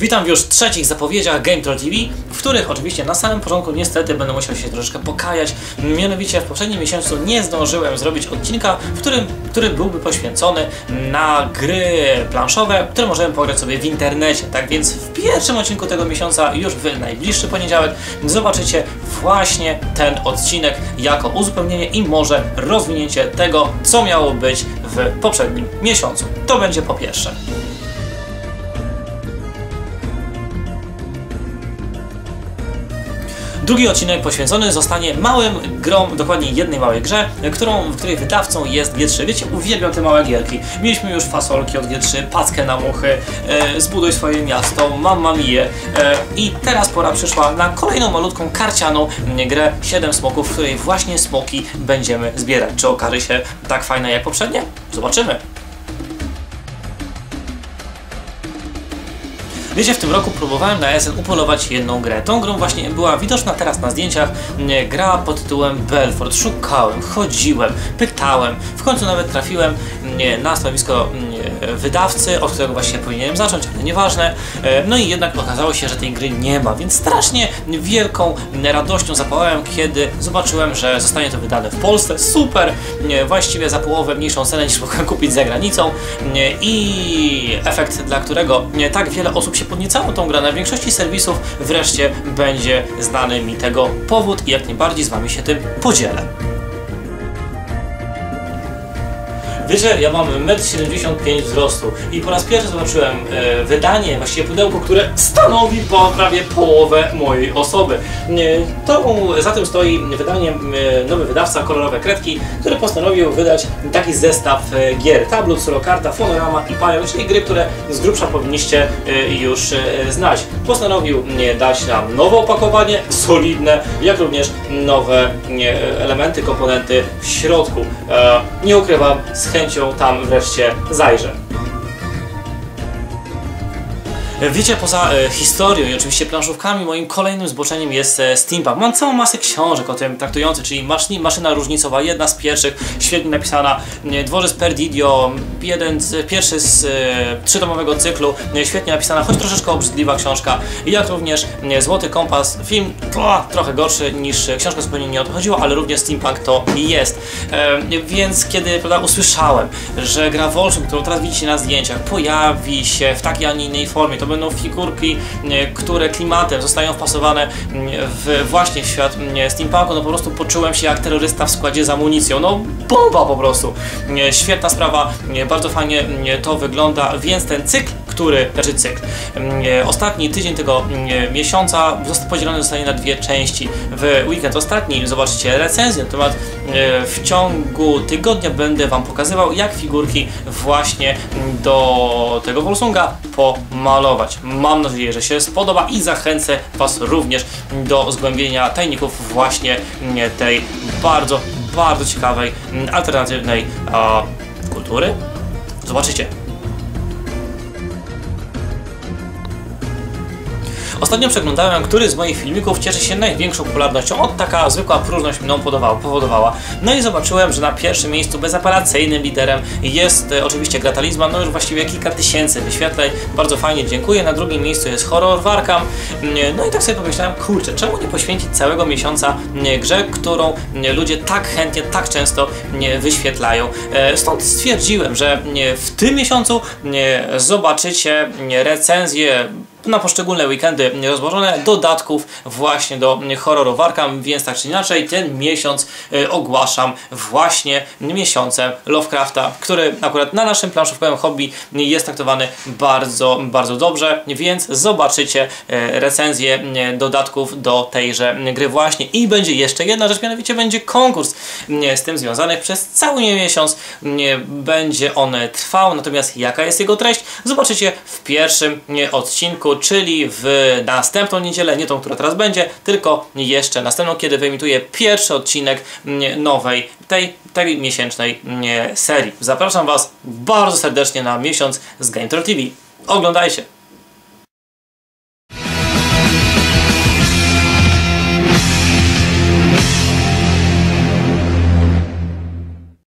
Witam w już trzecich zapowiedziach Game TV, w których oczywiście na samym początku niestety będę musiał się troszeczkę pokajać. Mianowicie w poprzednim miesiącu nie zdążyłem zrobić odcinka, w którym, który byłby poświęcony na gry planszowe, które możemy pograć sobie w internecie. Tak więc w pierwszym odcinku tego miesiąca, już w najbliższy poniedziałek, zobaczycie właśnie ten odcinek jako uzupełnienie i może rozwinięcie tego, co miało być w poprzednim miesiącu. To będzie po pierwsze. Drugi odcinek poświęcony zostanie małym grom, dokładnie jednej małej grze, którą, w której wydawcą jest G3. Wiecie, uwielbiam te małe gierki. Mieliśmy już fasolki od G3, packę na muchy, e, zbuduj swoje miasto, Mamma Mia e, i teraz pora przyszła na kolejną malutką karcianą grę 7 smoków, w której właśnie smoki będziemy zbierać. Czy okaże się tak fajna jak poprzednie? Zobaczymy. Wiecie, w tym roku próbowałem na SN upolować jedną grę. Tą grą właśnie była widoczna teraz na zdjęciach gra pod tytułem Belfort. Szukałem, chodziłem, pytałem, w końcu nawet trafiłem na stanowisko wydawcy, od którego właśnie powinienem zacząć, ale nieważne. E, no i jednak okazało się, że tej gry nie ma, więc strasznie wielką radością zapałałem, kiedy zobaczyłem, że zostanie to wydane w Polsce. Super! Właściwie za połowę mniejszą cenę niż mogłem kupić za granicą i efekt, dla którego tak wiele osób się podniecało tą grę na większości serwisów, wreszcie będzie znany mi tego powód i jak najbardziej z Wami się tym podzielę. Wiecie, ja mam 1,75 m wzrostu i po raz pierwszy zobaczyłem e, wydanie, właściwie pudełko, które stanowi po prawie połowę mojej osoby. E, to, za tym stoi wydanie, e, nowy wydawca, kolorowe kredki, który postanowił wydać taki zestaw e, gier. Tablet, Solokarta, Fonorama i Pio, czyli gry, które z grubsza powinniście e, już e, znać. Postanowił dać nam nowe opakowanie, solidne, jak również nowe elementy, komponenty w środku. Nie ukrywam, z chęcią tam wreszcie zajrzę. Wiecie, poza e, historią i oczywiście planszówkami, moim kolejnym zboczeniem jest e, steampunk. Mam całą masę książek o tym traktujących, czyli maszyna różnicowa, jedna z pierwszych, świetnie napisana, e, Dworzec Perdidio, jeden z, pierwszy z e, trzytomowego cyklu, e, świetnie napisana, choć troszeczkę obrzydliwa książka, jak również e, Złoty Kompas, film trochę gorszy niż e, książka, zupełnie nie o to chodziło, ale również steampunk to jest. E, więc kiedy prawda, usłyszałem, że gra Wolfram, którą teraz widzicie na zdjęciach, pojawi się w takiej, a nie innej formie, to będą figurki, które klimatem zostają wpasowane w właśnie w świat steampunku, no po prostu poczułem się jak terrorysta w składzie z amunicją. No bomba po prostu. Świetna sprawa, bardzo fajnie to wygląda, więc ten cykl który, znaczy cykl. Ostatni tydzień tego miesiąca podzielony zostanie na dwie części. W weekend ostatni zobaczycie recenzję na temat w ciągu tygodnia będę Wam pokazywał, jak figurki właśnie do tego Volsunga pomalować. Mam nadzieję, że się spodoba i zachęcę Was również do zgłębienia tajników właśnie tej bardzo, bardzo ciekawej, alternatywnej a, kultury. Zobaczycie. Ostatnio przeglądałem, który z moich filmików cieszy się największą popularnością. Od taka zwykła próżność mną powodowała. No i zobaczyłem, że na pierwszym miejscu bezapelacyjnym liderem jest e, oczywiście gra Talisman, no już właściwie kilka tysięcy wyświetleń. Bardzo fajnie, dziękuję. Na drugim miejscu jest Horror Warkam. No i tak sobie pomyślałem, kurczę, czemu nie poświęcić całego miesiąca grze, którą ludzie tak chętnie, tak często wyświetlają. E, Stąd stwierdziłem, że w tym miesiącu zobaczycie recenzję na poszczególne weekendy rozłożone dodatków właśnie do horroru Warkam, więc tak czy inaczej ten miesiąc y, ogłaszam właśnie miesiącem Lovecrafta, który akurat na naszym planszówkowym hobby jest traktowany bardzo, bardzo dobrze, więc zobaczycie y, recenzję y, dodatków do tejże gry właśnie. I będzie jeszcze jedna rzecz, mianowicie będzie konkurs z tym związany przez cały miesiąc będzie on trwał, natomiast jaka jest jego treść zobaczycie w pierwszym odcinku czyli w następną niedzielę, nie tą, która teraz będzie, tylko jeszcze następną, kiedy wyemituję pierwszy odcinek mm, nowej, tej, tej miesięcznej mm, serii. Zapraszam Was bardzo serdecznie na miesiąc z Game TV. Oglądajcie!